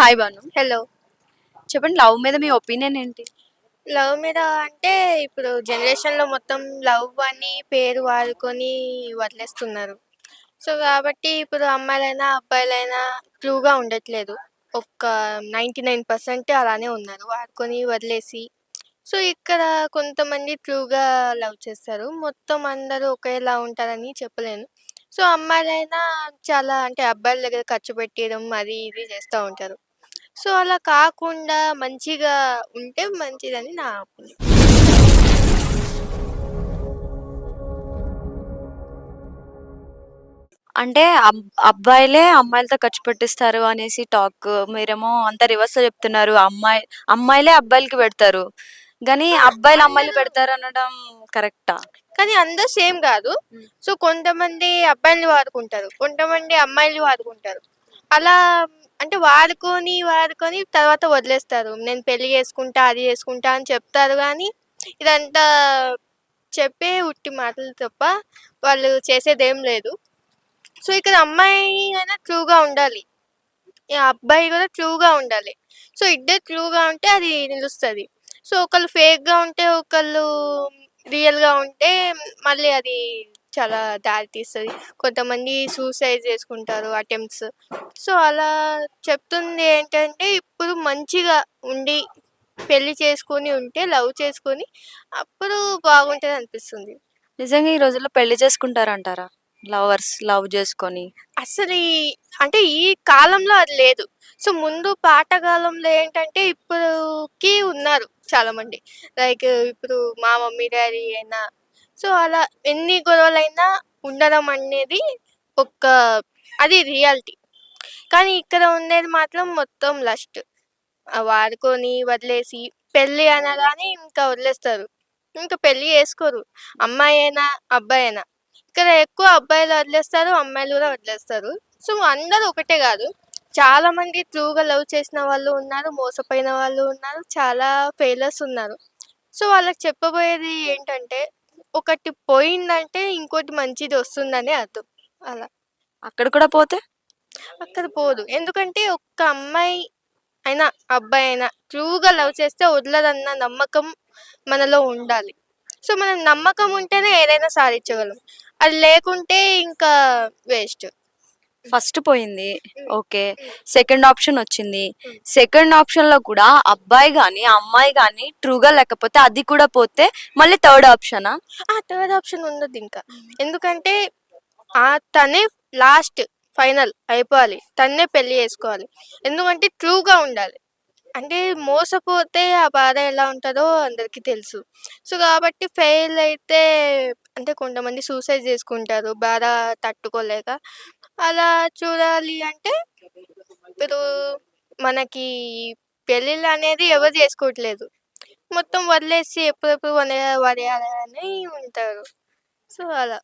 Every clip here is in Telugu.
హాయ్ బాను హలో చెప్పండి లవ్ మీద మీ ఒపీనియన్ ఏంటి? లవ్ మీద అంటే ఇప్పుడు జనరేషన్లో మొత్తం లవ్ అని పేరు వాడుకొని వదిలేస్తున్నారు. సో కాబట్టి ఇప్పుడు అమ్మాయిలైనా అబ్బాయిలైనా ట్రూగా ఉండట్లేదు. ఒక నైంటీ నైన్ పర్సెంట్ అలానే ఉన్నారు వాడుకొని వదిలేసి. సో ఇక్కడ కొంతమంది ట్రూగా లవ్ చేస్తారు. మొత్తం అందరూ ఒకేలా ఉంటారని చెప్పలేను. సో అమ్మాయిలైనా చాలా అంటే అబ్బాయిల దగ్గర ఖర్చు పెట్టడం అది ఇది చేస్తూ ఉంటారు. సో అలా కాకుండా మంచిగా ఉంటే మంచిదని నా అంటే అబ్- అబ్బాయిలే అమ్మాయిలతో ఖర్చు పెట్టిస్తారు అనేసి టాక్ మీరేమో అంత రివర్స్ చెప్తున్నారు. అమ్మాయి అమ్మాయిలే అబ్బాయిలకి పెడతారు. కానీ అబ్బాయిలు అమ్మాయిలు పెడతారు అనడం కరెక్టా? కానీ అందరూ సేమ్ కాదు. సో కొంతమంది అబ్బాయిల్ని వాడుకుంటారు. కొంతమంది అమ్మాయిల్ని వాడుకుంటారు. అలా అంటే వాడుకొని వాడుకొని తర్వాత వదిలేస్తారు. నేను పెళ్ళి చేసుకుంటా అది చేసుకుంటా అని చెప్తారు కానీ ఇదంతా చెప్పే ఉట్టి మాటలు తప్ప వాళ్ళు చేసేదేం లేదు. సో ఇక్కడ అమ్మాయి అయినా ట్రూగా ఉండాలి. అబ్బాయి కూడా ట్రూగా ఉండాలి. సో ఇద్దరు ట్రూగా ఉంటే అది నిలుస్తుంది. సో ఒకళ్ళు ఫేక్గా ఉంటే ఒకళ్ళు రియల్గా ఉంటే మళ్ళీ అది చాలా దారి తీస్తుంది. కొంతమంది సూసైడ్ చేసుకుంటారు అటెంప్ట్స్ సో అలా చెప్తుంది ఏంటంటే ఇప్పుడు మంచిగా ఉండి పెళ్ళి చేసుకొని ఉంటే లవ్ చేసుకొని అప్పుడు బాగుంటుంది అనిపిస్తుంది. నిజంగా ఈ రోజుల్లో పెళ్ళి చేసుకుంటారంటారా? లవర్స్ లవ్ చేసుకొని? అసలు ఈ అంటే ఈ కాలంలో అది లేదు. సో ముందు పాతకాలంలో ఏంటంటే ఇప్పుడుకి ఉన్నారు చాలా మంది లైక్ ఇప్పుడు మా మమ్మీ డాడీ అయినా సో అలా ఎన్ని గొడవలైనా ఉండడం అనేది ఒక అది రియాలిటీ. కానీ ఇక్కడ ఉండేది మాత్రం మొత్తం లస్ట్. వాడుకొని వదిలేసి పెళ్ళి అనగానే ఇంకా వదిలేస్తారు. ఇంకా పెళ్ళి చేసుకోరు. అమ్మాయి అయినా అబ్బాయి అయినా. ఇక్కడ ఎక్కువ అబ్బాయిలు వదిలేస్తారు అమ్మాయిలు కూడా వదిలేస్తారు. సో అందరూ ఒకటే కాదు. చాలా మంది ట్రూగా లవ్ చేసిన వాళ్ళు ఉన్నారు మోసపోయిన వాళ్ళు ఉన్నారు చాలా ఫెయిలర్స్ ఉన్నారు. సో వాళ్ళకి చెప్పబోయేది ఏంటంటే ఒకటి పోయిందంటే ఇంకోటి మంచిది వస్తుందని అర్థం. అలా. అక్కడ కూడా పోతే? అక్కడ పోదు. ఎందుకంటే ఒక్క అమ్మాయి అయినా అబ్బాయి అయినా ట్రూగా లవ్ చేస్తే వదలదన్న నమ్మకం మనలో ఉండాలి. సో మనం నమ్మకం ఉంటేనే ఏదైనా సాధించగలం. అది లేకుంటే ఇంకా వేస్ట్. ఫస్ట్ పోయింది. ఓకే. సెకండ్ ఆప్షన్ వచ్చింది. సెకండ్ ఆప్షన్లో కూడా అబ్బాయి గాని అమ్మాయి గాని ట్రూగా లేకపోతే అది కూడా పోతే మళ్ళీ థర్డ్ ఆప్షనా? ఆ థర్డ్ ఆప్షన్ ఉండదు ఇంకా. ఎందుకంటే ఆ తనే లాస్ట్ ఫైనల్ అయిపోవాలి. తన్నే పెళ్ళి చేసుకోవాలి. ఎందుకంటే ట్రూగా ఉండాలి. అంటే మోసపోతే ఆ బాధ ఎలా ఉంటుందో అందరికీ తెలుసు. సో కాబట్టి ఫెయిల్ అయితే అంటే కొంతమంది సూసైడ్ చేసుకుంటారు. బాధ తట్టుకోలేక. అలా చూడాలి అంటే ఇప్పుడు మనకి పెళ్ళిళ్ళు అనేది ఎవరు చేసుకోవట్లేదు. మొత్తం వదిలేసి ఎప్పుడెప్పుడు వదిలేయాలని ఉంటారు. సో అలా.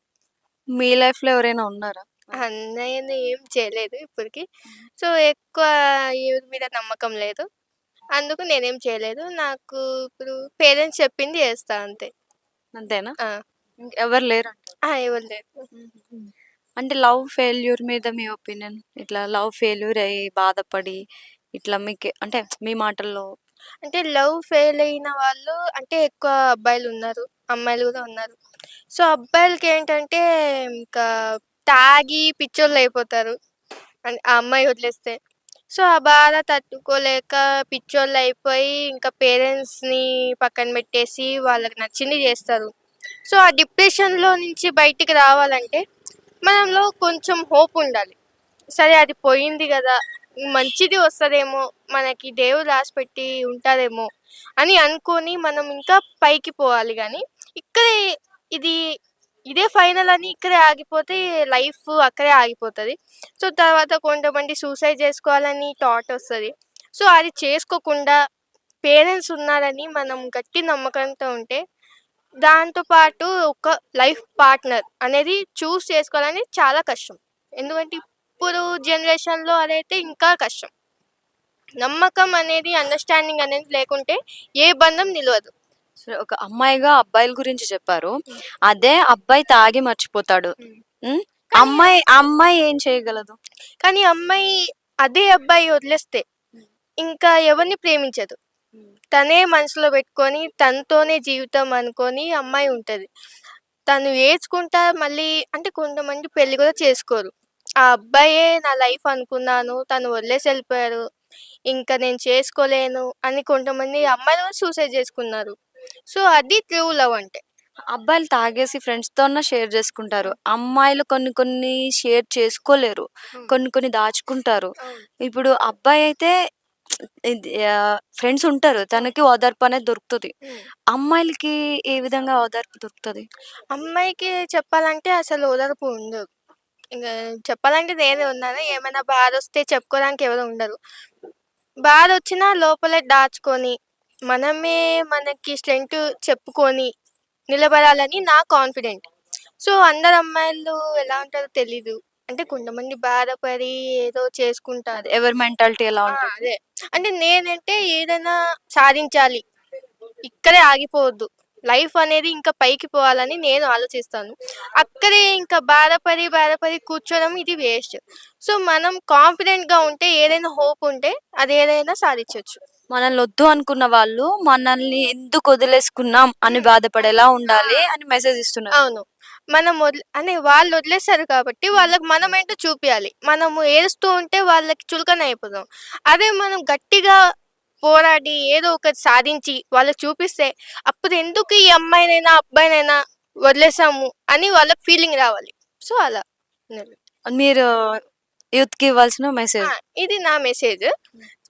మీ లైఫ్లో ఎవరైనా ఉన్నారా? అన్నయ్య ఏం చేయలేదు ఇప్పటికి. సో ఎక్కువ ఎవరి మీద నమ్మకం లేదు. అందుకు నేనేం చేయలేదు. నాకు ఇప్పుడు పేరెంట్స్ చెప్పింది చేస్తా అంతే. అంతేనా. ఎవరు లేరు. ఎవరు లేదు అంటే లవ్ ఫెయిల్యూర్ మీద మీ ఒపీనియన్? ఇట్లా లవ్ ఫెయిల్యూర్ అయ్యి బాధపడి ఇట్లా మీకు అంటే మీ మాటల్లో? అంటే లవ్ ఫెయిల్ అయిన వాళ్ళు అంటే ఎక్కువ అబ్బాయిలు ఉన్నారు అమ్మాయిలు కూడా ఉన్నారు. సో అబ్బాయిలకి ఏంటంటే ఇంకా తాగి పిచ్చోళ్ళు అయిపోతారు. ఆ అమ్మాయి వదిలేస్తే. సో ఆ బాధ తట్టుకోలేక పిచ్చోళ్ళు అయిపోయి ఇంకా పేరెంట్స్ని పక్కన పెట్టేసి వాళ్ళకి నచ్చింది చేస్తారు. సో ఆ డిప్రెషన్లో నుంచి బయటికి రావాలంటే మనలో కొంచెం హోప్ ఉండాలి. సరే అది పోయింది కదా మంచిది వస్తుందేమో మనకి దేవుడు రాసి పెట్టి ఉంటారేమో అని అనుకొని మనం ఇంకా పైకి పోవాలి కానీ ఇక్కడే ఇది ఇదే ఫైనల్ అని ఇక్కడే ఆగిపోతే లైఫ్ అక్కడే ఆగిపోతుంది. సో తర్వాత కొంతమంది సూసైడ్ చేసుకోవాలని థాట్ వస్తుంది. సో అది చేసుకోకుండా పేరెంట్స్ ఉన్నారని మనం గట్టి నమ్మకంతో ఉంటే దాంతోపాటు ఒక లైఫ్ పార్ట్నర్ అనేది చూస్ చేసుకోవాలని చాలా కష్టం. ఎందుకంటే ఇప్పుడు జనరేషన్లో అదైతే ఇంకా కష్టం. నమ్మకం అనేది అండర్స్టాండింగ్ అనేది లేకుంటే ఏ బంధం నిలవదు. సరే ఒక అమ్మాయిగా అబ్బాయిల గురించి చెప్పారు. అదే అబ్బాయి తాగి మర్చిపోతాడు. అమ్మాయి అమ్మాయి ఏం చేయగలదు? కానీ అమ్మాయి అదే అబ్బాయి వదిలేస్తే ఇంకా ఎవరిని ప్రేమించదు. తనే మనసులో పెట్టుకొని తనతోనే జీవితం అనుకోని అమ్మాయి ఉంటది. తను ఏడ్చుకుంటా మళ్ళీ అంటే కొంతమంది పెళ్ళి కూడా చేసుకోరు. ఆ అబ్బాయే నా లైఫ్ అనుకున్నాను. తను వదిలేసి ఎళ్ళిపోయారు. ఇంక నేను చేసుకోలేను అని కొంతమంది అమ్మాయిలు కూడా సూసైడ్ చేసుకున్నారు. సో, అది ట్రూ లవ్ అంటే. అబ్బాయిలు తాగేసి ఫ్రెండ్స్‌తోన్నా షేర్ చేసుకుంటారు. అమ్మాయిలు కొన్ని కొన్ని షేర్ చేసుకోలేరు. కొన్ని కొన్ని దాచుకుంటారు. ఇప్పుడు అబ్బాయి అయితే ఫ్రెండ్స్ ఉంటారు. తనకి ఓదార్పు అనేది దొరుకుతది. అమ్మాయిలకి ఏ విధంగా ఓదార్పు దొరుకుతది? అమ్మాయికి చెప్పాలంటే అసలు ఓదార్పు ఉండదు. చెప్పాలంటే నేనే ఉన్నాను. ఏమైనా బాధొస్తే చెప్పుకోవడానికి ఎవరు ఉండరు. బాధొచ్చినా లోపలే దాచుకొని, మనమే మనకి స్ట్రెంత్ చెప్పుకొని నిలబడాలని నా కాన్ఫిడెంట్. సో, అందరు అమ్మాయిలు ఎలా ఉంటారో తెలీదు. అంటే కొంతమంది బాధపడి ఏదో చేసుకుంటారు. ఎవరి మెంటాలిటీ ఎలా ఆ! ఉంటది? అదే. అంటే నేనంటే ఏదైనా సాధించాలి. ఇక్కడే ఆగిపోవద్దు. లైఫ్ అనేది ఇంకా పైకి పోవాలని నేను ఆలోచిస్తాను. అక్కడే ఇంకా బాధపడి, బాధపడి కూర్చోవడం ఇది వేస్ట్. సో, మనం కాన్ఫిడెంట్‌గా ఉంటే ఏదైనా హోప్ ఉంటే అది ఏదైనా సాధించొచ్చు. మనల్ని వద్దు అనుకున్న వాళ్ళు మనల్ని ఎందుకు వదిలేసుకున్నాం అని. బాధపడేలా! ఉండాలి అని మెసేజ్ ఇస్తున్నారు. అవును. మనం వదిలి అని వాళ్ళు వదిలేసారు కాబట్టి వాళ్ళకి మనమేంటో చూపియాలి. మనము ఏడుస్తూ ఉంటే వాళ్ళకి చులకన అయిపోతాం. అదే మనం గట్టిగా పోరాడి ఏదో ఒకటి సాధించి వాళ్ళకి చూపిస్తే అప్పుడు ఎందుకు ఈ అమ్మాయినైనా, అబ్బాయినైనా వదిలేసాము అని వాళ్ళకి ఫీలింగ్ రావాలి. సో, అలా. మీరు యూత్‌కి ఇవ్వాల్సిన ఆ! మెసేజ్. ఇది నా మెసేజ్.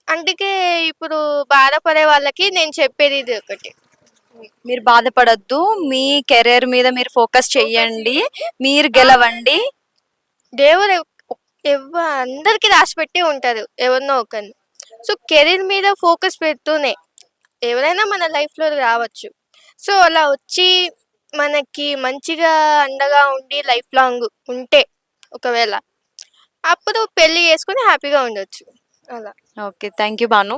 అందుకే ఇప్పుడు బాధపడే వాళ్ళకి నేను చెప్పేది ఇది ఒకటి. మీరు బాధపడొద్దు. మీ కెరియర్ మీద మీరు ఫోకస్ చెయ్యండి. మీరు గెలవండి. దేవుడు ఎవ్ అందరికి రాసిపెట్టి ఉంటారు. ఎవరినో ఒకరిని. సో, కెరీర్ మీద ఫోకస్ పెడుతూనే ఎవరైనా మన లైఫ్‌లో రావచ్చు. సో, అలా వచ్చి మనకి మంచిగా అండగా ఉండి లైఫ్ లాంగ్ ఉంటే ఒకవేళ అప్పుడు పెళ్ళి చేసుకొని హ్యాపీగా ఉండొచ్చు. అలా. ఓకే. Thank you Banu.